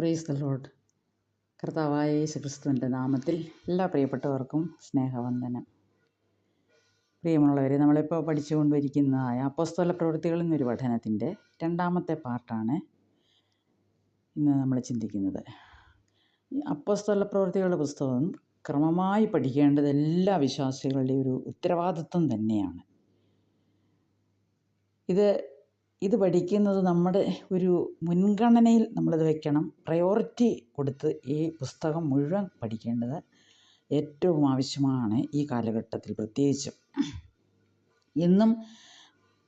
Praise the load കർത്താവായ യേശുക്രിസ്തുവിന്റെ നാമത്തിൽ എല്ലാ പ്രിയപ്പെട്ടവർക്കും സ്നേഹവന്ദനം. പ്രിയമുള്ളവരെ നമ്മളിപ്പോൾ പഠിച്ചുകൊണ്ടിരിക്കുന്നതായ അപ്പോസ്തല പ്രവൃത്തികളിൽ നിന്നൊരു പഠനത്തിന്റെ രണ്ടാമത്തെ പാർട്ടാണ് ഇന്ന് നമ്മൾ ചിന്തിക്കുന്നത്. അപ്പോസ്തല പ്രവൃത്തികളുടെ പുസ്തകം ക്രമമായി പഠിക്കേണ്ടത് എല്ലാ വിശ്വാസികളുടെയും ഒരു ഉത്തരവാദിത്വം തന്നെയാണ്. ഇത് ഇത് പഠിക്കുന്നത് നമ്മുടെ ഒരു മുൻഗണനയിൽ നമ്മളിത് വെക്കണം. പ്രയോറിറ്റി കൊടുത്ത് ഈ പുസ്തകം മുഴുവൻ പഠിക്കേണ്ടത് ഏറ്റവും ആവശ്യമാണ് ഈ കാലഘട്ടത്തിൽ പ്രത്യേകിച്ചും. ഇന്നും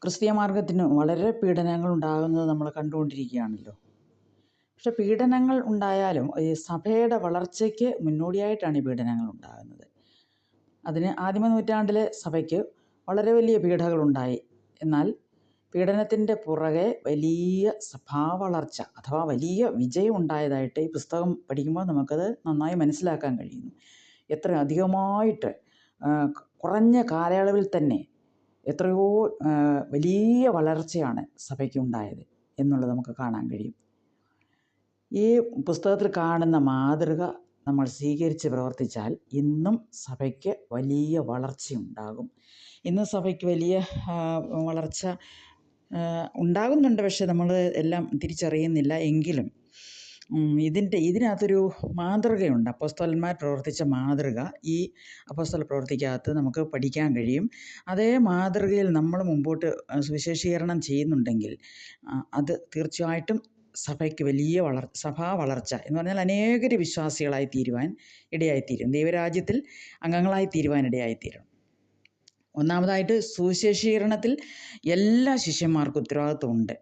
ക്രിസ്തീയ മാർഗത്തിന് വളരെ പീഡനങ്ങൾ ഉണ്ടാകുന്നത് നമ്മൾ കണ്ടുകൊണ്ടിരിക്കുകയാണല്ലോ. പക്ഷെ പീഡനങ്ങൾ ഉണ്ടായാലും ഈ സഭയുടെ വളർച്ചയ്ക്ക് മുന്നോടിയായിട്ടാണ് ഈ പീഡനങ്ങൾ ഉണ്ടാകുന്നത്. അതിന് ആദിമ നൂറ്റാണ്ടിലെ സഭയ്ക്ക് വളരെ വലിയ പീഡകളുണ്ടായി എന്നാൽ പീഡനത്തിന്റെ പുറകെ വലിയ സഭാവളർച്ച അഥവാ വലിയ വിജയം ഉണ്ടായതായിട്ട് ഈ പുസ്തകം പഠിക്കുമ്പോൾ നമുക്കത് നന്നായി മനസ്സിലാക്കാൻ കഴിയുന്നു. എത്ര അധികമായിട്ട് കുറഞ്ഞ കാലയളവിൽ തന്നെ എത്രയോ വലിയ വളർച്ചയാണ് സഭയ്ക്ക് ഉണ്ടായത് എന്നുള്ളത് നമുക്ക് കാണാൻ കഴിയും. ഈ പുസ്തകത്തിൽ കാണുന്ന മാതൃക നമ്മൾ സ്വീകരിച്ച് പ്രവർത്തിച്ചാൽ ഇന്നും സഭയ്ക്ക് വലിയ വളർച്ചയുണ്ടാകും. ഇന്ന് സഭയ്ക്ക് വലിയ വളർച്ച ഉണ്ടാകുന്നുണ്ട്. പക്ഷെ നമ്മൾ എല്ലാം തിരിച്ചറിയുന്നില്ല. എങ്കിലും ഇതിന്റെ ഇതിനകത്തൊരു മാതൃകയുണ്ട്. അപ്പോസ്തലന്മാർ പ്രവർത്തിച്ച മാതൃക. ഈ അപ്പോസ്തല പ്രവർത്തിക്കകത്ത് നമുക്ക് പഠിക്കാൻ കഴിയും. അതേ മാതൃകയിൽ നമ്മൾ മുമ്പോട്ട് സുവിശേഷീകരണം ചെയ്യുന്നുണ്ടെങ്കിൽ അത് തീർച്ചയായിട്ടും സഭയ്ക്ക് വലിയ വളർ സഭാ വളർച്ച എന്ന് പറഞ്ഞാൽ അനേകർ വിശ്വാസികളായി തീരുവാൻ ഇടയായിത്തീരും. ദൈവരാജ്യത്തിൽ അംഗങ്ങളായി തീരുവാൻ ഇടയായിത്തീരും. ഒന്നാമതായിട്ട് സുവിശേഷീകരണത്തിൽ എല്ലാ ശിഷ്യന്മാർക്കും ഉത്തരവാദിത്വമുണ്ട്.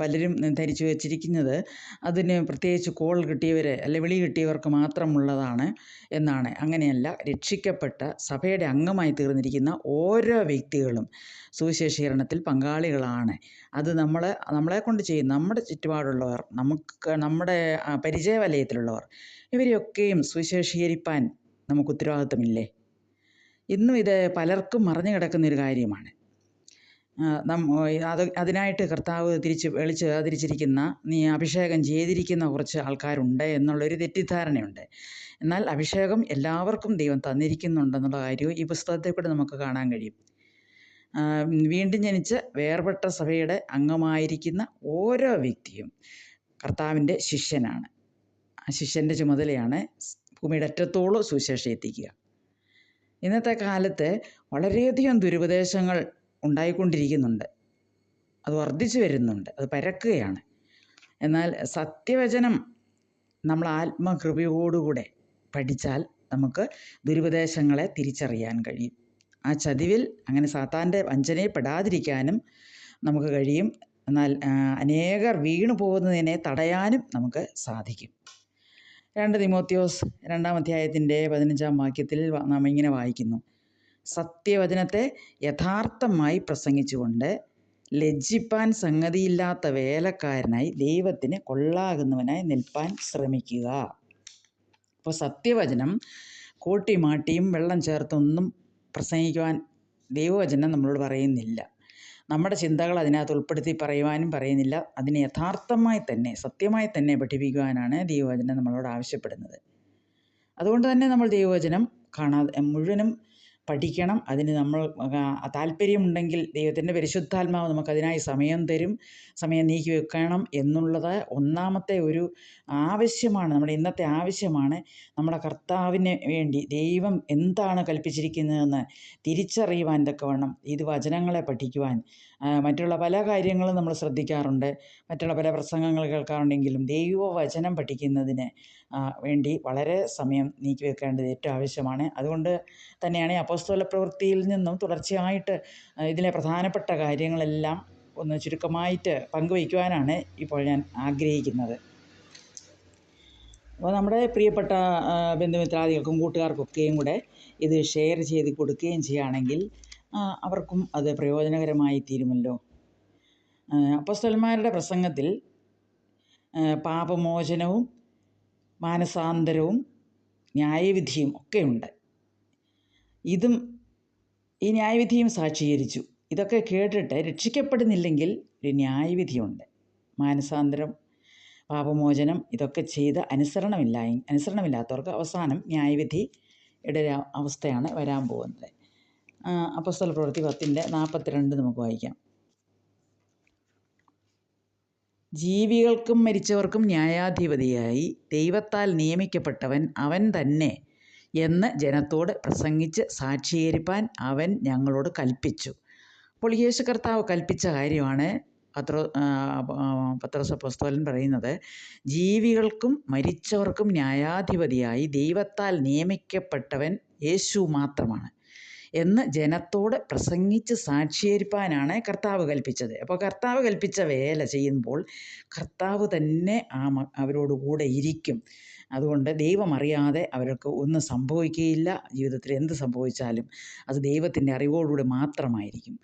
പലരും ധരിച്ചു വച്ചിരിക്കുന്നത് അതിന് പ്രത്യേകിച്ച് കോൾ കിട്ടിയവർ അല്ലെ വിളി കിട്ടിയവർക്ക് മാത്രമുള്ളതാണ് എന്നാണ്. അങ്ങനെയല്ല രക്ഷിക്കപ്പെട്ട സഭയുടെ അംഗമായി തീർന്നിരിക്കുന്ന ഓരോ വ്യക്തികളും സുവിശേഷീകരണത്തിൽ പങ്കാളികളാണ്. അത് നമ്മൾ നമ്മളെ കൊണ്ട് ചെയ്യും. നമ്മുടെ ചുറ്റുപാടുള്ളവർ നമുക്ക് നമ്മുടെ പരിചയ വലയത്തിലുള്ളവർ ഇവരെയൊക്കെയും സുവിശേഷീകരിപ്പാൻ നമുക്ക് ഉത്തരവാദിത്തമില്ലേ ഇന്നും ഇത് പലർക്കും മറഞ്ഞു കിടക്കുന്നൊരു കാര്യമാണ്. അത് അതിനായിട്ട് കർത്താവ് തിരിച്ച് വിളിച്ച് അതിരിച്ചിരിക്കുന്ന നീ അഭിഷേകം ചെയ്തിരിക്കുന്ന കുറച്ച് ആൾക്കാരുണ്ട് എന്നുള്ളൊരു തെറ്റിദ്ധാരണയുണ്ട്. എന്നാൽ അഭിഷേകം എല്ലാവർക്കും ദൈവം തന്നിരിക്കുന്നുണ്ടെന്നുള്ള കാര്യവും ഈ പുസ്തകത്തെ കൂടെ നമുക്ക് കാണാൻ കഴിയും. വീണ്ടും ജനിച്ച് വേർപെട്ട സഭയുടെ അംഗമായിരിക്കുന്ന ഓരോ വ്യക്തിയും കർത്താവിന്റെ ശിഷ്യനാണ്. ആ ശിഷ്യന്റെ ചുമതലയാണ് ഭൂമിയുടെ അറ്റത്തോളം സുവിശേഷം എത്തിക്കുക. ഇന്നത്തെ കാലത്ത് വളരെയധികം ദുരുപദേശങ്ങൾ ഉണ്ടായിക്കൊണ്ടിരിക്കുന്നുണ്ട്. അത് വർദ്ധിച്ചു വരുന്നുണ്ട്. അത് പരക്കുകയാണ്. എന്നാൽ സത്യവചനം നമ്മൾ ആത്മകൃപയോടുകൂടെ പഠിച്ചാൽ നമുക്ക് ദുരുപദേശങ്ങളെ തിരിച്ചറിയാൻ കഴിയും. ആ ചതിവിൽ അങ്ങനെ സാത്താന്റെ വഞ്ചനയിൽ പെടാതിരിക്കാനും നമുക്ക് കഴിയും. എന്നാൽ അനേകർ വീണു പോകുന്നതിനെ തടയാനും നമുക്ക് സാധിക്കും. രണ്ട് തിമോത്യോസ് രണ്ടാം അധ്യായത്തിന്റെ പതിനഞ്ചാം വാക്യത്തിൽ നാം ഇങ്ങനെ വായിക്കുന്നു. സത്യവചനത്തെ യഥാർത്ഥമായി പ്രസംഗിച്ചുകൊണ്ട് ലജ്ജിപ്പാൻ സംഗതിയില്ലാത്ത വേലക്കാരനായി ദൈവത്തിന് കൊള്ളാകുന്നവനായി നിൽപ്പാൻ ശ്രമിക്കുക. അപ്പോൾ സത്യവചനം കൂട്ടിമാട്ടിയും വെള്ളം ചേർത്തൊന്നും പ്രസംഗിക്കുവാൻ ദൈവവചനം നമ്മളോട് പറയുന്നില്ല. നമ്മുടെ ചിന്തകൾ അതിനകത്ത് ഉൾപ്പെടുത്തി പറയുവാനും പറയുന്നില്ല. അതിനെ യഥാർത്ഥമായി തന്നെ സത്യമായി തന്നെ പഠിപ്പിക്കുവാനാണ് ദൈവവചനം നമ്മളോട് ആവശ്യപ്പെടുന്നത്. അതുകൊണ്ട് തന്നെ നമ്മൾ ദൈവവചനം കാണാതെ മുഴുവനും പഠിക്കണം. അതിന് നമ്മൾ താല്പര്യമുണ്ടെങ്കിൽ ദൈവത്തിന്റെ പരിശുദ്ധാത്മാവ് നമുക്കതിനായി സമയം തരും സമയം നീക്കി വെക്കണം എന്നുള്ളത് ഒന്നാമത്തെ ഒരു ആവശ്യമാണ് നമ്മുടെ ഇന്നത്തെ ആവശ്യമാണ്. നമ്മുടെ കർത്താവിന് വേണ്ടി ദൈവം എന്താണ് കൽപ്പിച്ചിരിക്കുന്നതെന്ന് തിരിച്ചറിയുവാൻ വേണം. ഇത് വചനങ്ങളെ പഠിക്കുവാൻ. മറ്റുള്ള പല കാര്യങ്ങളും നമ്മൾ ശ്രദ്ധിക്കാറുണ്ട്. മറ്റുള്ള പല പ്രസംഗങ്ങൾ കേൾക്കാറുണ്ടെങ്കിലും ദൈവവചനം പഠിക്കുന്നതിന് വേണ്ടി വളരെ സമയം നീക്കി വെക്കേണ്ടത് ഏറ്റവും ആവശ്യമാണ്. അതുകൊണ്ട് തന്നെയാണ് ഈ അപ്പോസ്തല പ്രവൃത്തിയിൽ നിന്നും തുടർച്ചയായിട്ട് ഇതിലെ പ്രധാനപ്പെട്ട കാര്യങ്ങളെല്ലാം ഒന്ന് ചുരുക്കമായിട്ട് പങ്കുവയ്ക്കുവാനാണ് ഇപ്പോൾ ഞാൻ ആഗ്രഹിക്കുന്നത്. അപ്പോൾ നമ്മുടെ പ്രിയപ്പെട്ട ബന്ധുമിത്രാദികൾക്കും കൂട്ടുകാർക്കൊക്കെയും കൂടെ ഇത് ഷെയർ ചെയ്ത് കൊടുക്കുകയും ചെയ്യുകയാണെങ്കിൽ അവർക്കും അത് പ്രയോജനകരമായി തീരുമല്ലോ. അപ്പസ്തലന്മാരുടെ പ്രസംഗത്തിൽ പാപമോചനവും മാനസാന്തരവും ന്യായവിധിയും ഒക്കെയുണ്ട്. ഇതും ഈ ന്യായവിധിയും സാക്ഷീകരിച്ചു. ഇതൊക്കെ കേട്ടിട്ട് രക്ഷിക്കപ്പെടുന്നില്ലെങ്കിൽ ഒരു ന്യായവിധിയുണ്ട്. മാനസാന്തരം പാപമോചനം ഇതൊക്കെ ചെയ്ത് അനുസരണമില്ല അനുസരണമില്ലാത്തവർക്ക് അവസാനം ന്യായവിധി ഇടര അവസ്ഥയാണ് വരാൻ പോകുന്നത്. അപ്പസ്തല പ്രവൃത്തി പത്തിന്റെ നാൽപ്പത്തിരണ്ട് നമുക്ക് വായിക്കാം. ജീവികൾക്കും മരിച്ചവർക്കും ന്യായാധിപതിയായി ദൈവത്താൽ നിയമിക്കപ്പെട്ടവൻ അവൻ തന്നെ എന്ന് ജനത്തോട് പ്രസംഗിച്ച് സാക്ഷീകരിപ്പാൻ അവൻ ഞങ്ങളോട് കൽപ്പിച്ചു. അപ്പോൾ യേശു കർത്താവ് കൽപ്പിച്ച കാര്യമാണ് പത്ര പത്രസപ്പോസ്തോലൻ പറയുന്നത്. ജീവികൾക്കും മരിച്ചവർക്കും ന്യായാധിപതിയായി ദൈവത്താൽ നിയമിക്കപ്പെട്ടവൻ യേശു മാത്രമാണ്. എന്ന് ജനത്തോട് പ്രസംഗിച്ച് സാക്ഷീകരിപ്പാനാണ് കർത്താവ് കൽപ്പിച്ചത്. അപ്പോൾ കർത്താവ് കൽപ്പിച്ച വേല ചെയ്യുമ്പോൾ കർത്താവ് തന്നെ ആ അവരോട് കൂടെ ഇരിക്കും. അതുകൊണ്ട് ദൈവം അറിയാതെ അവർക്ക് ഒന്നും സംഭവിക്കുകയില്ല. ജീവിതത്തിൽ എന്ത് സംഭവിച്ചാലും അത് ദൈവത്തിന്റെ അറിവോടുകൂടി മാത്രമായിരിക്കും.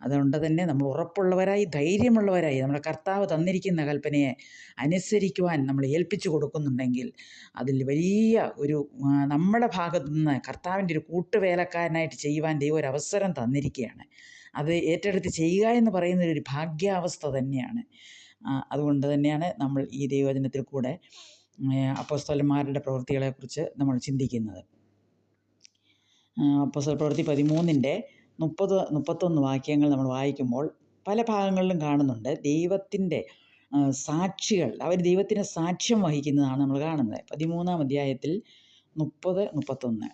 അതുകൊണ്ട് തന്നെ നമ്മൾ ഉറപ്പുള്ളവരായി ധൈര്യമുള്ളവരായി നമ്മുടെ കർത്താവ് തന്നിരിക്കുന്ന കൽപ്പനയെ അനുസരിക്കുവാൻ നമ്മൾ ഏൽപ്പിച്ചു കൊടുക്കുന്നുണ്ടെങ്കിൽ അതിൽ വലിയ ഒരു നമ്മുടെ ഭാഗത്തു നിന്ന് കർത്താവിന്റെ ഒരു കൂട്ടുവേലക്കാരനായിട്ട് ചെയ്യുവാൻ ദൈവം ഒരു അവസരം തന്നിരിക്കുകയാണ്. അത് ഏറ്റെടുത്ത് ചെയ്യുക എന്ന് പറയുന്നത് ഒരു ഭാഗ്യാവസ്ഥ തന്നെയാണ്. അതുകൊണ്ട് തന്നെയാണ് നമ്മൾ ഈ ദൈവവചനത്തിൽ കൂടെ അപ്പോസ്തലന്മാരുടെ പ്രവൃത്തികളെക്കുറിച്ച് നമ്മൾ ചിന്തിക്കുന്നത്. അപ്പോസ്തല പ്രവൃത്തി പതിമൂന്നിന്റെ മുപ്പത് മുപ്പത്തൊന്ന് വാക്യങ്ങൾ നമ്മൾ വായിക്കുമ്പോൾ പല ഭാഗങ്ങളിലും കാണുന്നുണ്ട്. ദൈവത്തിന്റെ സാക്ഷികൾ അവർ ദൈവത്തിന് സാക്ഷ്യം വഹിക്കുന്നതാണ് നമ്മൾ കാണുന്നത്. പതിമൂന്നാം അധ്യായത്തിൽ മുപ്പത് മുപ്പത്തൊന്ന്.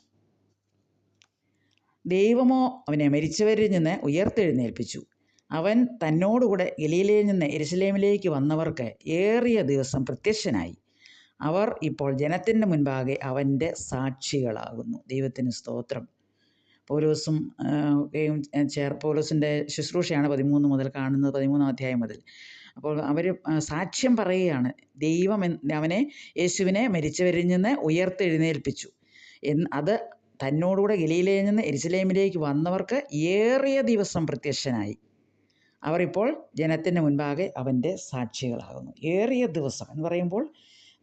ദൈവമോ അവനെ മരിച്ചവരിൽ നിന്ന് ഉയർത്തെഴുന്നേൽപ്പിച്ചു. അവൻ തന്നോടുകൂടെ ഗലീലയിൽ നിന്ന് എരുസലേമിലേക്ക് വന്നവർക്ക് ഏറിയ ദിവസം പ്രത്യക്ഷനായി. അവർ ഇപ്പോൾ ജനത്തിന്റെ മുൻപാകെ അവന്റെ സാക്ഷികളാകുന്നു. ദൈവത്തിന് സ്തോത്രം. പൗലോസും ചേർ പൗലോസിന്റെ ശുശ്രൂഷയാണ് പതിമൂന്ന് മുതൽ കാണുന്നത് പതിമൂന്നാം അധ്യായം മുതൽ. അപ്പോൾ അവർ സാക്ഷ്യം പറയുകയാണ് ദൈവം അവനെ യേശുവിനെ മരിച്ചവരിൽ നിന്ന് ഉയർത്തെഴുന്നേൽപ്പിച്ചു. എന്ന് അത് തന്നോടുകൂടെ ഗലീലയിൽ നിന്ന് എരിശിലേമിലേക്ക് വന്നവർക്ക് ഏറിയ ദിവസം പ്രത്യക്ഷനായി. അവർ ഇപ്പോൾ മുൻപാകെ അവന്റെ സാക്ഷികളാകുന്നു. ഏറിയ ദിവസം എന്ന് പറയുമ്പോൾ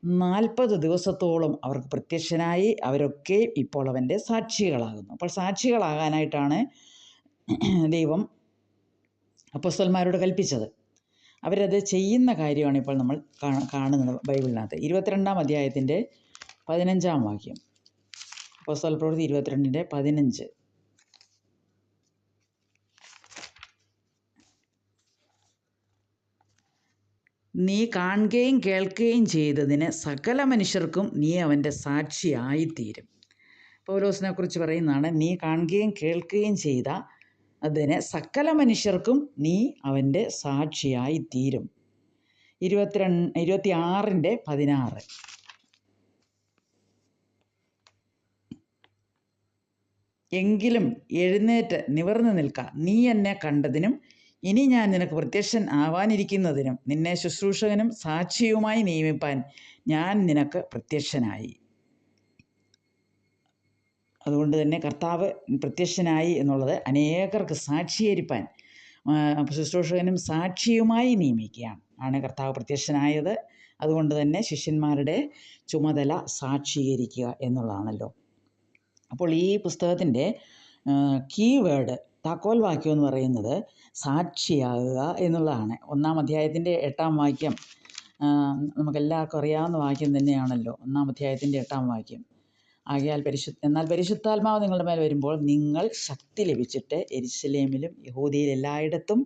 നാൽപ്പത് ദിവസത്തോളം അവർക്ക് പ്രത്യക്ഷനായി അവരൊക്കെ ഇപ്പോൾ അവന്റെ സാക്ഷികളാകുന്നു. അപ്പോൾ സാക്ഷികളാകാനായിട്ടാണ് ദൈവം അപ്പസ്വൽമാരോട് കൽപ്പിച്ചത്. അവരത് ചെയ്യുന്ന കാര്യമാണ് ഇപ്പോൾ നമ്മൾ കാണുന്നത് ബൈബിളിനകത്ത്. ഇരുപത്തിരണ്ടാം അധ്യായത്തിന്റെ പതിനഞ്ചാം വാക്യം. അപ്പസ്തല പ്രവൃത്തി ഇരുപത്തിരണ്ടിന്റെ പതിനഞ്ച്. നീ കാണുകയും കേൾക്കുകയും ചെയ്തതിന് സകല മനുഷ്യർക്കും നീ അവന്റെ സാക്ഷിയായിത്തീരും. പൗലോസിനെ കുറിച്ച് പറയുന്നതാണ് നീ കാണുകയും കേൾക്കുകയും ചെയ്ത അതിന് സകല മനുഷ്യർക്കും നീ അവന്റെ സാക്ഷിയായിത്തീരും. ഇരുപത്തിരണ്ട് ഇരുപത്തി ആറിന്റെ പതിനാറ്. എങ്കിലും എഴുന്നേറ്റ് നിവർന്നു നിൽക്ക. നീ എന്നെ കണ്ടതിനും ഇനി ഞാൻ നിനക്ക് പ്രത്യക്ഷൻ ആവാനിരിക്കുന്നതിനും നിന്നെ ശുശ്രൂഷകനും സാക്ഷിയുമായി നിയമിപ്പാൻ ഞാൻ നിനക്ക് പ്രത്യക്ഷനായി. അതുകൊണ്ട് തന്നെ കർത്താവ് പ്രത്യക്ഷനായി എന്നുള്ളത് അനേകർക്ക് സാക്ഷീകരിപ്പാൻ ശുശ്രൂഷകനും സാക്ഷിയുമായി നിയമിക്കുകയാണ്. ആണ് കർത്താവ് പ്രത്യക്ഷനായത്. അതുകൊണ്ട് തന്നെ ശിഷ്യന്മാരുടെ ചുമതല സാക്ഷീകരിക്കുക എന്നുള്ളതാണല്ലോ. അപ്പോൾ ഈ പുസ്തകത്തിന്റെ കീ വേഡ് താക്കോൽ വാക്യം എന്ന് പറയുന്നത് സാക്ഷിയാകുക എന്നുള്ളതാണ്. ഒന്നാം അധ്യായത്തിന്റെ എട്ടാം വാക്യം നമുക്കെല്ലാവർക്കും അറിയാവുന്ന വാക്യം തന്നെയാണല്ലോ ഒന്നാം അധ്യായത്തിന്റെ എട്ടാം വാക്യം. ആകയാൽ പരിശു എന്നാൽ പരിശുദ്ധാത്മാവ് നിങ്ങളുടെ മേൽ വരുമ്പോൾ നിങ്ങൾ ശക്തി ലഭിച്ചിട്ട് എരിശലേമിലും യഹൂദിയിൽ എല്ലായിടത്തും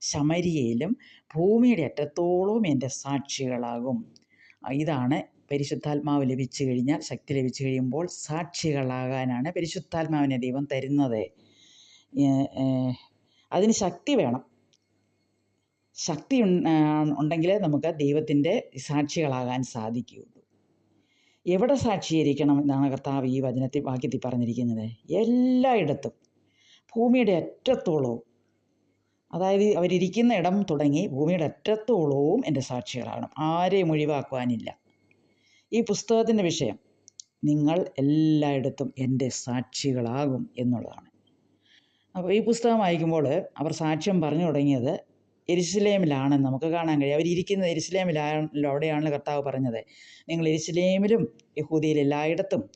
ശമരിയയിലും ഭൂമിയുടെ അറ്റത്തോളവും എന്റെ സാക്ഷികളാകും. ഇതാണ് പരിശുദ്ധാത്മാവ് ലഭിച്ചു കഴിഞ്ഞാൽ ശക്തി ലഭിച്ചു കഴിയുമ്പോൾ സാക്ഷികളാകാനാണ് പരിശുദ്ധാത്മാവിനെ ദൈവം തരുന്നത്. അതിന് ശക്തി വേണം. ശക്തി ഉണ്ടെങ്കിലേ നമുക്ക് ദൈവത്തിന്റെ സാക്ഷികളാകാൻ സാധിക്കുകയുള്ളൂ. എവിടെ സാക്ഷീകരിക്കണം എന്നാണ് കർത്താവ് ഈ വചനത്തിൽ വാക്യത്തിൽ പറഞ്ഞിരിക്കുന്നത്? എല്ലായിടത്തും. ഭൂമിയുടെ അറ്റത്തോളവും. അതായത് അവരിയ്ക്കുന്ന ഇടം തുടങ്ങി ഭൂമിയുടെ അറ്റത്തോളവും എന്റെ സാക്ഷികളാകണം. ആരെയും ഒഴിവാക്കുവാനില്ല. ഈ പുസ്തകത്തിന്റെ വിഷയം നിങ്ങൾ എല്ലായിടത്തും എന്റെ സാക്ഷികളാകും എന്നുള്ളതാണ്. അപ്പോൾ ഈ പുസ്തകം വായിക്കുമ്പോൾ അവർ സാക്ഷ്യം പറഞ്ഞു തുടങ്ങിയത് എരിശിലേമിലാണെന്ന് നമുക്ക് കാണാൻ കഴിയും. അവരിയ്ക്കുന്നത് എരിശിലേമിലാണ് അവിടെയാണ് കർത്താവ് പറഞ്ഞത്. നിങ്ങൾ എരിശിലേമിലും യഹൂദിയിൽ എല്ലായിടത്തും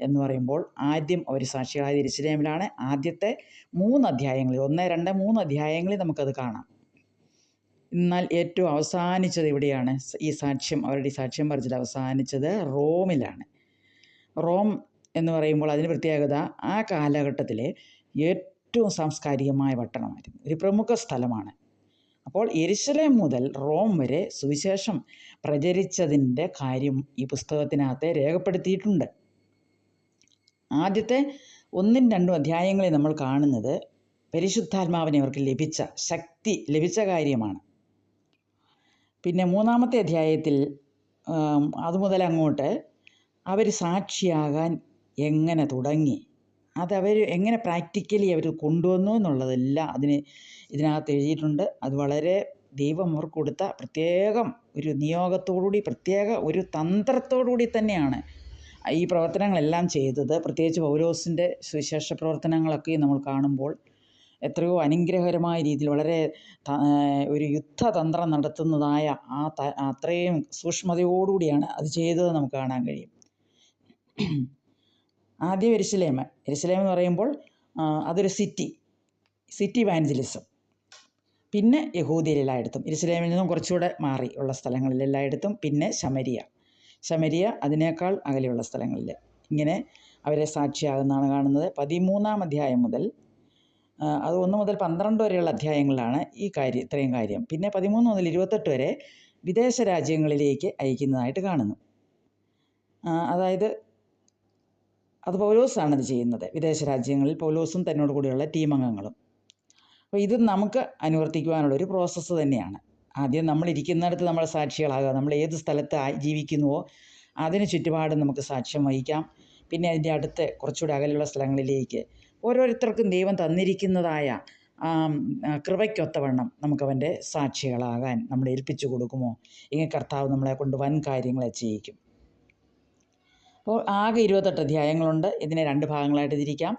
എന്ന് പറയുമ്പോൾ ആദ്യം അവർ സാക്ഷികളായത് എരിശിലേമിലാണ്. ആദ്യത്തെ മൂന്ന് അധ്യായങ്ങളിൽ ഒന്ന് രണ്ട് മൂന്ന് അധ്യായങ്ങളിൽ നമുക്കത് കാണാം. എന്നാൽ ഏറ്റവും അവസാനിച്ചത് ഇവിടെയാണ്. ഈ സാക്ഷ്യം അവരുടെ ഈ സാക്ഷ്യം പറച്ചിൽ അവസാനിച്ചത് റോമിലാണ്. റോം എന്ന് പറയുമ്പോൾ അതിന് പ്രത്യേകത ആ കാലഘട്ടത്തിലെ ഏറ്റവും സാംസ്കാരികമായ പട്ടണമായിരുന്നു. ഒരു പ്രമുഖ സ്ഥലമാണ്. അപ്പോൾ എരിശലേം മുതൽ റോം വരെ സുവിശേഷം പ്രചരിച്ചതിന്റെ കാര്യം ഈ പുസ്തകത്തിനകത്ത് രേഖപ്പെടുത്തിയിട്ടുണ്ട്. ആദ്യത്തെ ഒന്നും രണ്ടും അധ്യായങ്ങളിൽ നമ്മൾ കാണുന്നത് പരിശുദ്ധാത്മാവിനെ അവർക്ക് ലഭിച്ച ശക്തി ലഭിച്ച കാര്യമാണ്. പിന്നെ മൂന്നാമത്തെ അധ്യായത്തിൽ അതുമുതൽ അങ്ങോട്ട് അവർ സാക്ഷിയാകാൻ എങ്ങനെ തുടങ്ങി? അതവർ എങ്ങനെ പ്രാക്ടിക്കലി അവർ കൊണ്ടുവന്നു എന്നുള്ളതെല്ലാം അതിന് ഇതിനകത്ത് എഴുതിയിട്ടുണ്ട്. അത് വളരെ ദൈവം അവർക്ക് കൊടുത്ത പ്രത്യേകം ഒരു നിയോഗത്തോടുകൂടി പ്രത്യേക ഒരു തന്ത്രത്തോടുകൂടി തന്നെയാണ് ഈ പ്രവർത്തനങ്ങളെല്ലാം ചെയ്തത്. പ്രത്യേകിച്ച് പൗലോസിന്റെ സുവിശേഷ പ്രവർത്തനങ്ങളൊക്കെ നമ്മൾ കാണുമ്പോൾ എത്രയോ അനുഗ്രഹകരമായ രീതിയിൽ വളരെ ഒരു യുദ്ധതന്ത്രം നടത്തുന്നതായ ആ അത്രയും സൂക്ഷ്മതയോടുകൂടിയാണ് അത് ചെയ്തത് നമുക്ക് കാണാൻ കഴിയും. ആദ്യം എരുസലേം എരുസലേം എന്ന് പറയുമ്പോൾ അതൊരു സിറ്റി സിറ്റി വാൻജലിസം പിന്നെ യഹൂദിയിലെല്ലായിടത്തും എല്ലായിടത്തും. നിന്നും കുറച്ചുകൂടെ മാറി ഉള്ള സ്ഥലങ്ങളിൽ എല്ലായിടത്തും. പിന്നെ ശമരിയ. ശമരിയ അതിനേക്കാൾ അകലെയുള്ള സ്ഥലങ്ങളിൽ. ഇങ്ങനെ അവരെ സാക്ഷിയാകുന്നതാണ് കാണുന്നത്. പതിമൂന്നാം അധ്യായം മുതൽ അത് ഒന്ന് മുതൽ പന്ത്രണ്ട് വരെയുള്ള അധ്യായങ്ങളിലാണ് ഈ കാര്യം ഇത്രയും കാര്യം. പിന്നെ പതിമൂന്ന് മുതൽ ഇരുപത്തെട്ട് വരെ വിദേശ രാജ്യങ്ങളിലേക്ക് അയക്കുന്നതായിട്ട് കാണുന്നു. അതായത് അത് പൗലോസാണ് അത് ചെയ്യുന്നത്. വിദേശ രാജ്യങ്ങളിൽ പൗലോസും തന്നോട് കൂടിയുള്ള ടീം അംഗങ്ങളും. അപ്പോൾ ഇത് നമുക്ക് അനുവർത്തിക്കുവാനുള്ള ഒരു പ്രോസസ്സ് തന്നെയാണ്. ആദ്യം നമ്മൾ ഇരിക്കുന്നിടത്ത് നമ്മൾ സാക്ഷികളാകുക നമ്മൾ ഏത് സ്ഥലത്ത് ജീവിക്കുന്നുവോ അതിന് ചുറ്റുപാടും നമുക്ക് സാക്ഷ്യം വഹിക്കാം. പിന്നെ അതിന്റെ അടുത്ത് കുറച്ചുകൂടി അകലെയുള്ള സ്ഥലങ്ങളിലേക്ക് ഓരോരുത്തർക്കും ദൈവം തന്നിരിക്കുന്നതായ കൃപയ്ക്കൊത്തവണ്ണം നമുക്കവന്റെ സാക്ഷികളാകാൻ നമ്മൾ ഏൽപ്പിച്ചു കൊടുക്കുമോ? ഇങ്ങനെ കർത്താവ് നമ്മളെ കൊണ്ട് വൻ കാര്യങ്ങളെ ചെയ്യിക്കും. അപ്പോൾ ആകെ ഇരുപത്തെട്ട് അധ്യായങ്ങളുണ്ട്. ഇതിനെ രണ്ട് ഭാഗങ്ങളായിട്ട് തിരിക്കാം.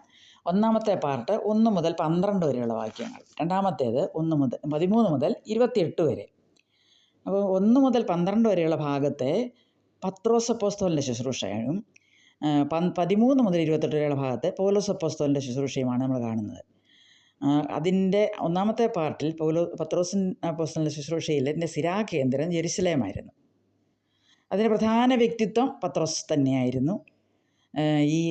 ഒന്നാമത്തെ പാർട്ട് ഒന്ന് മുതൽ പന്ത്രണ്ട് വരെയുള്ള വാക്യങ്ങൾ. രണ്ടാമത്തേത് ഒന്ന് മുതൽ പതിമൂന്ന് മുതൽ ഇരുപത്തിയെട്ട് വരെ. അപ്പോൾ ഒന്ന് മുതൽ പന്ത്രണ്ട് വരെയുള്ള ഭാഗത്തെ പത്രോസപ്പോസ്തോലിന്റെ ശുശ്രൂഷയും പതിമൂന്ന് മുതൽ ഇരുപത്തെട്ട് വരെയുള്ള ഭാഗത്തെ പൗലോസപ്പോസ്തോലിന്റെ ശുശ്രൂഷയുമാണ് നമ്മൾ കാണുന്നത്. അതിന്റെ ഒന്നാമത്തെ പാർട്ടിൽ പൗലോ പത്രോസിൻ അപ്പോസ്തലിന്റെ ശുശ്രൂഷയിൽ എന്റെ സിരാകേന്ദ്രം ജെറുസലേമായിരുന്നു അതിന് പ്രധാന വ്യക്തിത്വം പത്രോസ് തന്നെയായിരുന്നു. ഈ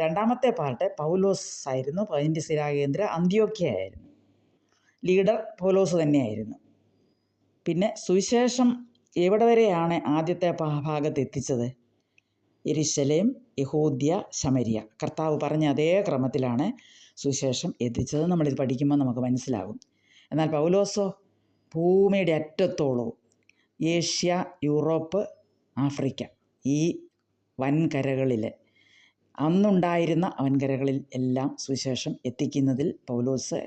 രണ്ടാമത്തെ പാർട്ട് പൗലോസ് ആയിരുന്നു. അതിന്റെ സ്ഥിരാകേന്ദ്ര അന്ത്യോക്യ ആയിരുന്നു ലീഡർ പൗലോസ് തന്നെയായിരുന്നു. പിന്നെ സുവിശേഷം എവിടെ വരെയാണ് ആദ്യത്തെ ഭാഗത്ത് എത്തിച്ചത്? എരിശലേം യഹൂദ്യ ശമരിയ. കർത്താവ് പറഞ്ഞ അതേ ക്രമത്തിലാണ് സുവിശേഷം എത്തിച്ചത്. നമ്മളിത് പഠിക്കുമ്പോൾ നമുക്ക് മനസ്സിലാകും. എന്നാൽ പൗലോസോ ഭൂമിയുടെ അറ്റത്തോളവും ഏഷ്യ യൂറോപ്പ് ആഫ്രിക്ക ഈ വൻകരകളിൽ അന്നുണ്ടായിരുന്ന വൻകരകളിൽ എല്ലാം സുവിശേഷം എത്തിക്കുന്നതിൽ പൗലോസ്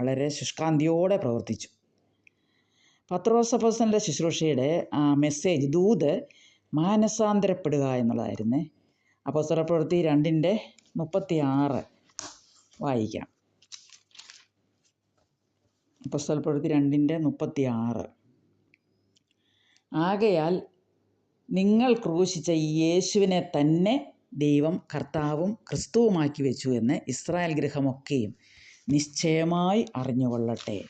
വളരെ ശുഷ്കാന്തിയോടെ പ്രവർത്തിച്ചു. പത്രോസഫോസിന്റെ ശുശ്രൂഷയുടെ മെസ്സേജ് ദൂത് മാനസാന്തരപ്പെടുക എന്നുള്ളതായിരുന്നേ. അപ്പോസ്തല പ്രവൃത്തി രണ്ടിന്റെ മുപ്പത്തി ആറ് വായിക്കാം. അപ്പോസ്തല പ്രവൃത്തി രണ്ടിന്റെ മുപ്പത്തി ആറ് ആകയാൽ നിങ്ങൾ ക്രൂശിച്ച ഈ യേശുവിനെ തന്നെ ദൈവം കർത്താവും ക്രിസ്തുവുമാക്കി വെച്ചു എന്ന് ഇസ്രായേൽ ഗൃഹമൊക്കെയും നിശ്ചയമായി അറിഞ്ഞുകൊള്ളട്ടെ.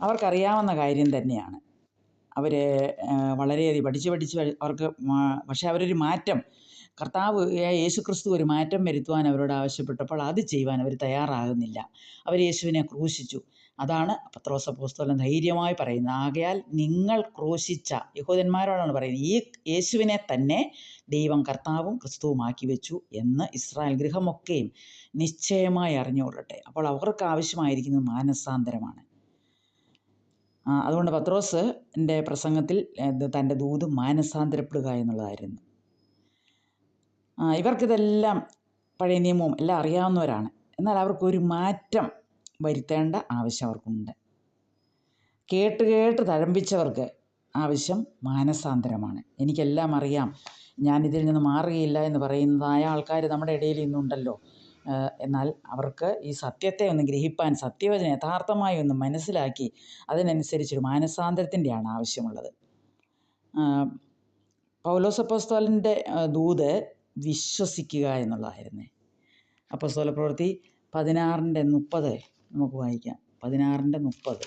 അവർക്കറിയാവുന്ന കാര്യം തന്നെയാണ്. അവർ വളരെയധികം പഠിച്ച് പഠിച്ച് അവർക്ക് പക്ഷേ അവരൊരു മാറ്റം കർത്താവ് യേശു ക്രിസ്തു ഒരു മാറ്റം വരുത്തുവാൻ അവരോട് ആവശ്യപ്പെട്ടപ്പോൾ അത് ചെയ്യുവാൻ അവർ തയ്യാറാകുന്നില്ല. അവർ യേശുവിനെ ക്രൂശിച്ചു. അതാണ് പത്രോസ പുസ്തകം ധൈര്യമായി പറയുന്നത്. ആകയാൽ നിങ്ങൾ ക്രൂശിച്ച യഹൂദന്മാരോടാണ് പറയുന്നത്. ഈ യേശുവിനെ തന്നെ ദൈവം കർത്താവും ക്രിസ്തുവുമാക്കി വെച്ചു എന്ന് ഇസ്രായേൽ ഗൃഹമൊക്കെയും നിശ്ചയമായി അറിഞ്ഞുകൊള്ളട്ടെ. അപ്പോൾ അവർക്ക് ആവശ്യമായിരിക്കുന്നത് മാനസാന്തരമാണ്. അതുകൊണ്ട് പത്രോസ് എന്റെ പ്രസംഗത്തിൽ തന്റെ ദൂത് മാനസാന്തരപ്പെടുക എന്നുള്ളതായിരുന്നു. ഇവർക്കിതെല്ലാം പഴയ നിയമവും എല്ലാം അറിയാവുന്നവരാണ്. എന്നാൽ അവർക്കൊരു മാറ്റം വരുത്തേണ്ട ആവശ്യം അവർക്കുണ്ട്. കേട്ട് കേട്ട് തഴമ്പിച്ചവർക്ക് ആവശ്യം മാനസാന്തരമാണ്. എനിക്കെല്ലാം അറിയാം. ഞാനിതിൽ നിന്ന് മാറുകയില്ല എന്ന് പറയുന്നതായ ആൾക്കാർ നമ്മുടെ ഇടയിൽ ഇന്നുണ്ടല്ലോ. എന്നാൽ അവർക്ക് ഈ സത്യത്തെ ഒന്ന് ഗ്രഹിപ്പാൻ സത്യവചനം യഥാർത്ഥമായി ഒന്ന് മനസ്സിലാക്കി അതിനനുസരിച്ചൊരു മാനസാന്തരത്തിന്റെയാണ് ആവശ്യമുള്ളത്. പൗലോസപ്പോസ്തോലിന്റെ ദൂത് വിശ്വസിക്കുക എന്നുള്ളതായിരുന്നേ. അപ്പോസ്തോല പ്രവൃത്തി പതിനാറിന്റെ മുപ്പത് നമുക്ക് വായിക്കാം. പതിനാറിന്റെ മുപ്പത്.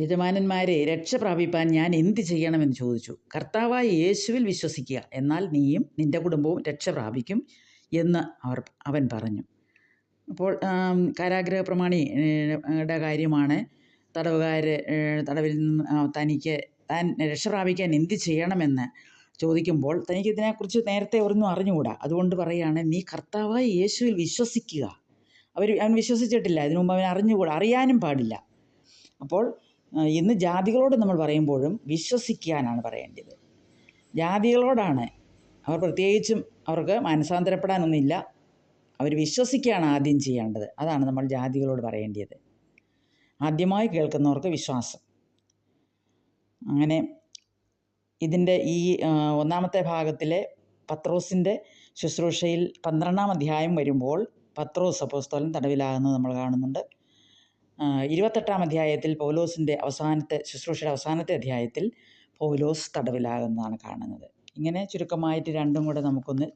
യജമാനന്മാരെ രക്ഷ പ്രാപിപ്പാൻ ഞാൻ എന്ത് ചെയ്യണമെന്ന് ചോദിച്ചു. കർത്താവായ യേശുവിൽ വിശ്വസിക്കുക. എന്നാൽ നീയും നിന്റെ കുടുംബവും രക്ഷ പ്രാപിക്കും എന്ന് അവർ അവൻ പറഞ്ഞു. അപ്പോൾ കാരാഗ്രഹ പ്രമാണിയുടെ കാര്യമാണ് തടവുകാർ തടവിൽ നിന്ന് തനിക്ക് താൻ രക്ഷ പ്രാപിക്കാൻ എന്ത് ചെയ്യണമെന്ന് ചോദിക്കുമ്പോൾ തനിക്ക് ഇതിനെക്കുറിച്ച് നേരത്തെ ഒന്നും അറിഞ്ഞുകൂടാ. അതുകൊണ്ട് പറയുകയാണ് നീ കർത്താവായ യേശുവിൽ വിശ്വസിക്കുക. അവർ അവൻ വിശ്വസിച്ചിട്ടില്ല. ഇതിനു മുമ്പ് അവൻ അറിഞ്ഞുകൂടാ അറിയാനും പാടില്ല. അപ്പോൾ ഇന്ന് ജാതികളോട് നമ്മൾ പറയുമ്പോഴും വിശ്വസിക്കാനാണ് പറയേണ്ടത്. ജാതികളോടാണ് അവർ പ്രത്യേകിച്ചും അവർക്ക് മനസാന്തരപ്പെടാനൊന്നുമില്ല. അവർ വിശ്വസിക്കുകയാണ് ആദ്യം ചെയ്യേണ്ടത്. അതാണ് നമ്മൾ ജാതികളോട് പറയേണ്ടത് ആദ്യമായി കേൾക്കുന്നവർക്ക് വിശ്വാസം. അങ്ങനെ ഇതിന്റെ ഈ ഒന്നാമത്തെ ഭാഗത്തിലെ പത്രോസിന്റെ ശുശ്രൂഷയിൽ പന്ത്രണ്ടാം അധ്യായം വരുമ്പോൾ പത്രോസ് അപ്പോസ്തോലൻ തടവിലാകുന്നത് നമ്മൾ കാണുന്നുണ്ട്. ഇരുപത്തെട്ടാം അധ്യായത്തിൽ പൗലോസിന്റെ അവസാനത്തെ ശുശ്രൂഷയുടെ അവസാനത്തെ അധ്യായത്തിൽ പൗലോസ് തടവിലാകുന്നതാണ് കാണുന്നത്. ഇങ്ങനെ ചുരുക്കമായിട്ട് രണ്ടും കൂടെ നമുക്കൊന്ന്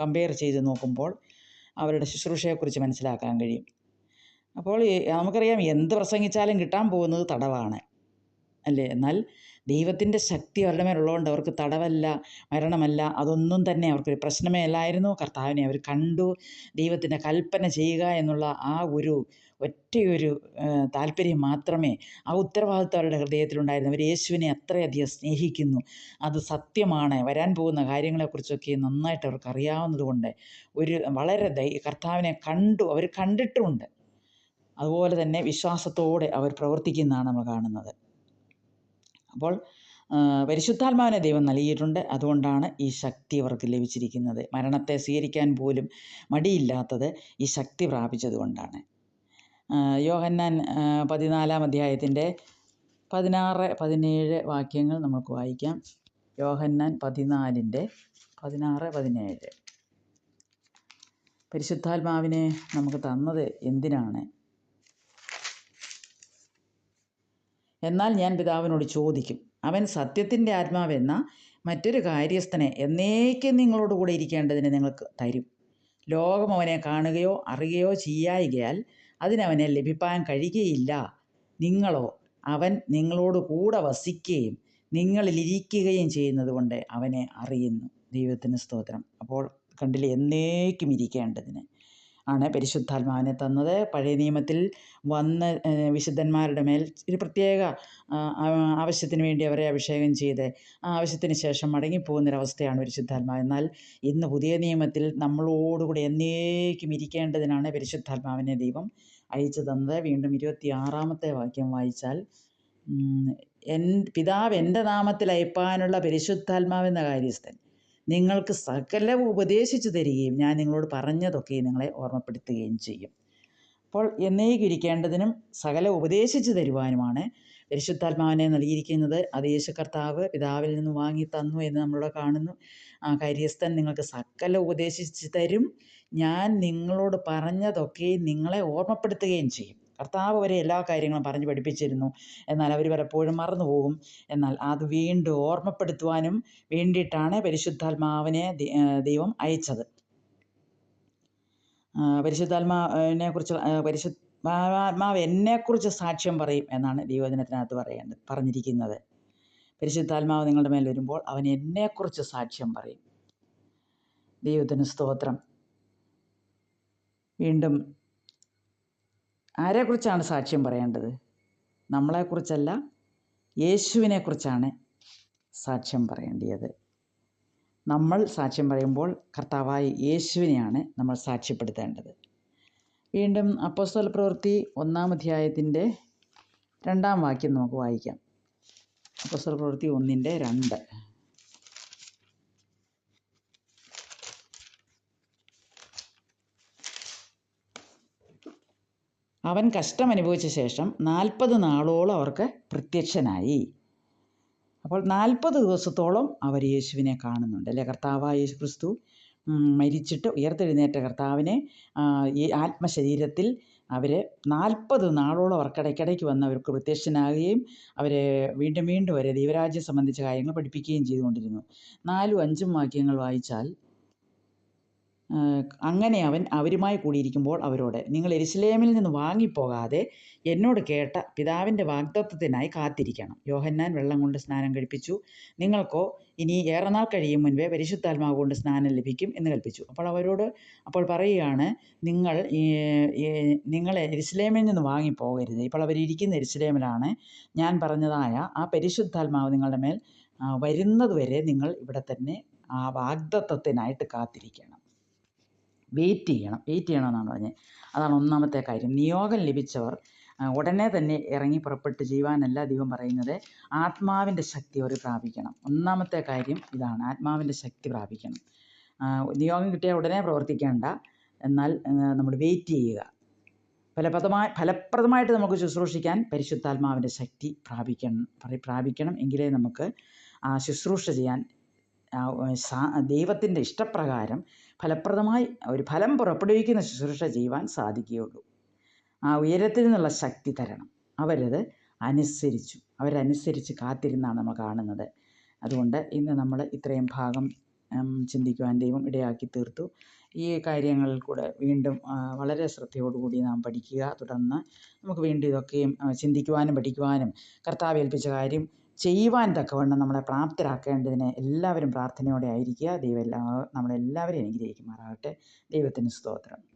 കമ്പയർ ചെയ്ത് നോക്കുമ്പോൾ അവരുടെ ശുശ്രൂഷയെക്കുറിച്ച് മനസ്സിലാക്കാൻ കഴിയും. അപ്പോൾ നമുക്കറിയാം എന്ത് പ്രസംഗിച്ചാലും കിട്ടാൻ പോകുന്നത് തടവാണ്. അല്ലേ? എന്നാൽ ദൈവത്തിന്റെ ശക്തി അവരുടെ മേലുള്ളതുകൊണ്ട് അവർക്ക് തടവല്ല മരണമല്ല അതൊന്നും തന്നെ അവർക്കൊരു പ്രശ്നമേ അല്ലായിരുന്നു. കർത്താവിനെ അവർ കണ്ടു. ദൈവത്തിന്റെ കൽപ്പന ചെയ്യുക എന്നുള്ള ആ ഒരു ഒറ്റയൊരു താല്പര്യം മാത്രമേ ആ ഉത്തരവാദിത്വം അവരുടെ ഹൃദയത്തിലുണ്ടായിരുന്നു. അവർ യേശുവിനെ അത്രയധികം സ്നേഹിക്കുന്നു. അത് സത്യമാണ്. വരാൻ പോകുന്ന കാര്യങ്ങളെക്കുറിച്ചൊക്കെ നന്നായിട്ട് അവർക്ക് അറിയാവുന്നതുകൊണ്ട് ഒരു വളരെ കർത്താവിനെ കണ്ടു അവർ കണ്ടിട്ടുമുണ്ട്. അതുപോലെ തന്നെ വിശ്വാസത്തോടെ അവർ പ്രവർത്തിക്കുന്നതാണ് നമ്മൾ കാണുന്നത്. അപ്പോൾ പരിശുദ്ധാത്മാവിനെ ദൈവം നൽകിയിട്ടുണ്ട്. അതുകൊണ്ടാണ് ഈ ശക്തി അവർക്ക് ലഭിച്ചിരിക്കുന്നത്. മരണത്തെ സ്വീകരിക്കാൻ പോലും മടിയില്ലാത്തത് ഈ ശക്തി പ്രാപിച്ചത് കൊണ്ടാണ്. യോഹന്നാൻ പതിനാലാം അധ്യായത്തിന്റെ പതിനാറ് പതിനേഴ് വാക്യങ്ങൾ നമുക്ക് വായിക്കാം. യോഹന്നാൻ പതിനാലിന്റെ പതിനാറ് പതിനേഴ്. പരിശുദ്ധാത്മാവിനെ നമുക്ക് തന്നത് എന്തിനാണ്? എന്നാൽ ഞാൻ പിതാവിനോട് ചോദിക്കും അവൻ സത്യത്തിന്റെ ആത്മാവെന്ന മറ്റൊരു കാര്യസ്ഥനെ എന്നേക്കും നിങ്ങളോട് കൂടെ ഇരിക്കേണ്ടതിന് നിങ്ങൾക്ക് തരും. ലോകം അവനെ കാണുകയോ അറിയുകയോ ചെയ്യായികയാൽ അതിനവനെ ലഭിപ്പാൻ കഴിയുകയില്ല. നിങ്ങളോ അവൻ നിങ്ങളോട് കൂടെ വസിക്കുകയും നിങ്ങളിലിരിക്കുകയും ചെയ്യുന്നത് കൊണ്ട് അവനെ അറിയുന്നു. ദൈവത്തിന് സ്തോത്രം. അപ്പോൾ കണ്ടില്ലേ എന്നേക്കും ഇരിക്കേണ്ടതിന്. ആണ് പരിശുദ്ധാത്മാവിനെ തന്നത്. പഴയ നിയമത്തിൽ വന്ന വിശുദ്ധന്മാരുടെ മേൽ ഒരു പ്രത്യേക ആവശ്യത്തിന് വേണ്ടി അവരെ അഭിഷേകം ചെയ്ത് ആ ആവശ്യത്തിന് ശേഷം മടങ്ങിപ്പോകുന്നൊരവസ്ഥയാണ് പരിശുദ്ധാത്മാവ്. എന്നാൽ ഇന്ന് പുതിയ നിയമത്തിൽ നമ്മളോടുകൂടി എന്നേക്കും ഇരിക്കേണ്ടതിനാണ് പരിശുദ്ധാത്മാവിനെ ദൈവം അയച്ചു തന്നത്. വീണ്ടും ഇരുപത്തി ആറാമത്തെ വാക്യം വായിച്ചാൽ എൻ പിതാവ് എന്റെ നാമത്തിൽ അയപ്പാനുള്ള പരിശുദ്ധാത്മാവെന്ന കാര്യസ്ഥൻ നിങ്ങൾക്ക് സകലവും ഉപദേശിച്ചു തരികയും ഞാൻ നിങ്ങളോട് പറഞ്ഞതൊക്കെ നിങ്ങളെ ഓർമ്മപ്പെടുത്തുകയും ചെയ്യും. അപ്പോൾ എന്നേക്കിരിക്കേണ്ടതിനും സകല ഉപദേശിച്ചു തരുവാനുമാണ് പരിശുദ്ധാത്മാവിനെ നൽകിയിരിക്കുന്നത്. അത് യേശു കർത്താവ് പിതാവിൽ നിന്ന് വാങ്ങി തന്നു എന്ന് നമ്മളിവിടെ കാണുന്നു. ആ കാര്യസ്ഥൻ നിങ്ങൾക്ക് സകല ഉപദേശിച്ചു തരും. ഞാൻ നിങ്ങളോട് പറഞ്ഞതൊക്കെ നിങ്ങളെ ഓർമ്മപ്പെടുത്തുകയും ചെയ്യും. കർത്താവ് വരെ എല്ലാ കാര്യങ്ങളും പറഞ്ഞു പഠിപ്പിച്ചിരുന്നു. എന്നാൽ അവർ പലപ്പോഴും മറന്നു പോകും. എന്നാൽ അത് വീണ്ടും ഓർമ്മപ്പെടുത്തുവാനും വേണ്ടിയിട്ടാണ് പരിശുദ്ധാത്മാവിനെ ദൈവം അയച്ചത്. പരിശുദ്ധാത്മാവിനെ കുറിച്ച് പരിശുദ്ധാത്മാവ് എന്നെക്കുറിച്ച് സാക്ഷ്യം പറയും എന്നാണ് ദൈവദിനത്തിനകത്ത് പറയേണ്ടത് പറഞ്ഞിരിക്കുന്നത്. പരിശുദ്ധാത്മാവ് നിങ്ങളുടെ മേൽ വരുമ്പോൾ അവൻ എന്നെക്കുറിച്ച് സാക്ഷ്യം പറയും. ദൈവത്തിന് സ്തോത്രം. വീണ്ടും ആരെക്കുറിച്ചാണ് സാക്ഷ്യം പറയേണ്ടത്? നമ്മളെക്കുറിച്ചല്ല യേശുവിനെക്കുറിച്ചാണ് സാക്ഷ്യം പറയേണ്ടത് നമ്മൾ സാക്ഷ്യം പറയുമ്പോൾ കർത്താവായ യേശുവിനെയാണ് നമ്മൾ സാക്ഷ്യപ്പെടുത്തേണ്ടത്. വീണ്ടും അപ്പോസ്തല പ്രവൃത്തി ഒന്നാം അധ്യായത്തിന്റെ രണ്ടാം വാക്യം നമുക്ക് വായിക്കാം. അപ്പോസ്തല പ്രവൃത്തി ഒന്നിന്റെ രണ്ട്. അവൻ കഷ്ടമനുഭവിച്ച ശേഷം നാൽപ്പത് നാളോളം അവർക്ക് പ്രത്യക്ഷനായി. അപ്പോൾ നാൽപ്പത് ദിവസത്തോളം അവർ യേശുവിനെ കാണുന്നുണ്ട് അല്ലേ? കർത്താവായ ക്രിസ്തു മരിച്ചിട്ട് ഉയർത്തെഴുന്നേറ്റ കർത്താവിനെ ഈ ആത്മശരീരത്തിൽ അവർ നാൽപ്പത് നാളോളം അവർക്കിടയ്ക്കിടയ്ക്ക് വന്ന് അവർക്ക് പ്രത്യക്ഷനാകുകയും അവരെ വീണ്ടും വീണ്ടും വരെ ദൈവരാജ്യം സംബന്ധിച്ച കാര്യങ്ങൾ പഠിപ്പിക്കുകയും ചെയ്തുകൊണ്ടിരുന്നു. നാലും അഞ്ചും വാക്യങ്ങൾ വായിച്ചാൽ അങ്ങനെ അവൻ അവരുമായി കൂടിയിരിക്കുമ്പോൾ അവരോട് നിങ്ങൾ എരിശിലേമിൽ നിന്ന് വാങ്ങിപ്പോകാതെ എന്നോട് കേട്ട പിതാവിന്റെ വാഗ്ദത്വത്തിനായി കാത്തിരിക്കണം. യോഹന്നാൻ വെള്ളം കൊണ്ട് സ്നാനം കഴിപ്പിച്ചു. നിങ്ങൾക്കോ ഇനി ഏറെ നാൾ കഴിയും മുൻപേ പരിശുദ്ധാത്മാവ് കൊണ്ട് സ്നാനം ലഭിക്കും എന്ന് കൽപ്പിച്ചു. അപ്പോൾ അവരോട് അപ്പോൾ പറയുകയാണ് നിങ്ങൾ നിങ്ങൾ എരിശിലേമിൽ നിന്ന് വാങ്ങിപ്പോകരുത്. ഇപ്പോൾ അവരിയ്ക്കുന്ന എരിശിലേമിലാണ്. ഞാൻ പറഞ്ഞതായ ആ പരിശുദ്ധാത്മാവ് നിങ്ങളുടെ മേൽ വരുന്നതുവരെ നിങ്ങൾ ഇവിടെ തന്നെ ആ വാഗ്ദത്വത്തിനായിട്ട് കാത്തിരിക്കണം. വെയിറ്റ് ചെയ്യണം വെയിറ്റ് ചെയ്യണമെന്നാണ് പറഞ്ഞത്. അതാണ് ഒന്നാമത്തെ കാര്യം. നിയോഗം ലഭിച്ചവർ ഉടനെ തന്നെ ഇറങ്ങി പുറപ്പെട്ട് ജീവാനല്ല ദൈവം പറയുന്നത്. ആത്മാവിന്റെ ശക്തി അവർ പ്രാപിക്കണം. ഒന്നാമത്തെ കാര്യം ഇതാണ്. ആത്മാവിന്റെ ശക്തി പ്രാപിക്കണം. നിയോഗം കിട്ടിയാൽ ഉടനെ പ്രവർത്തിക്കേണ്ട. എന്നാൽ നമ്മൾ വെയിറ്റ് ചെയ്യുക. ഫലപ്രദമായ ഫലപ്രദമായിട്ട് നമുക്ക് ശുശ്രൂഷിക്കാൻ പരിശുദ്ധാത്മാവിന്റെ ശക്തി പ്രാപിക്കണം പ്രാപിക്കണം എങ്കിലേ നമുക്ക് ആ ശുശ്രൂഷ ചെയ്യാൻ ദൈവത്തിന്റെ ഇഷ്ടപ്രകാരം ഫലപ്രദമായി ഒരു ഫലം പുറപ്പെടുവിക്കുന്ന ശുശ്രൂഷ ചെയ്യുവാൻ സാധിക്കുകയുള്ളൂ. ആ ഉയരത്തിൽ നിന്നുള്ള ശക്തി തരണം. അവരത് അനുസരിച്ചു. അവരനുസരിച്ച് കാത്തിരുന്നാണ് നമ്മൾ കാണുന്നത്. അതുകൊണ്ട് ഇന്ന് നമ്മൾ ഇത്രയും ഭാഗം ചിന്തിക്കുവാൻ ദൈവം ഇടയാക്കി തീർത്തു. ഈ കാര്യങ്ങളിൽ കൂടെ വീണ്ടും വളരെ ശ്രദ്ധയോടുകൂടി നാം പഠിക്കുക. തുടർന്ന് നമുക്ക് വീണ്ടും ഇതൊക്കെയും ചിന്തിക്കുവാനും പഠിക്കുവാനും കർത്താവ് ഏൽപ്പിച്ച കാര്യം ചെയ്യുവാൻ തക്കവണ്ണം നമ്മളെ പ്രാപ്തരാക്കേണ്ടതിന് എല്ലാവരും പ്രാർത്ഥനയോടെ ആയിരിക്കുക. ദൈവം എല്ലാ നമ്മളെല്ലാവരെയും അനുഗ്രഹിക്കുമാറാകട്ടെ. ദൈവത്തിന് സ്തോത്രം.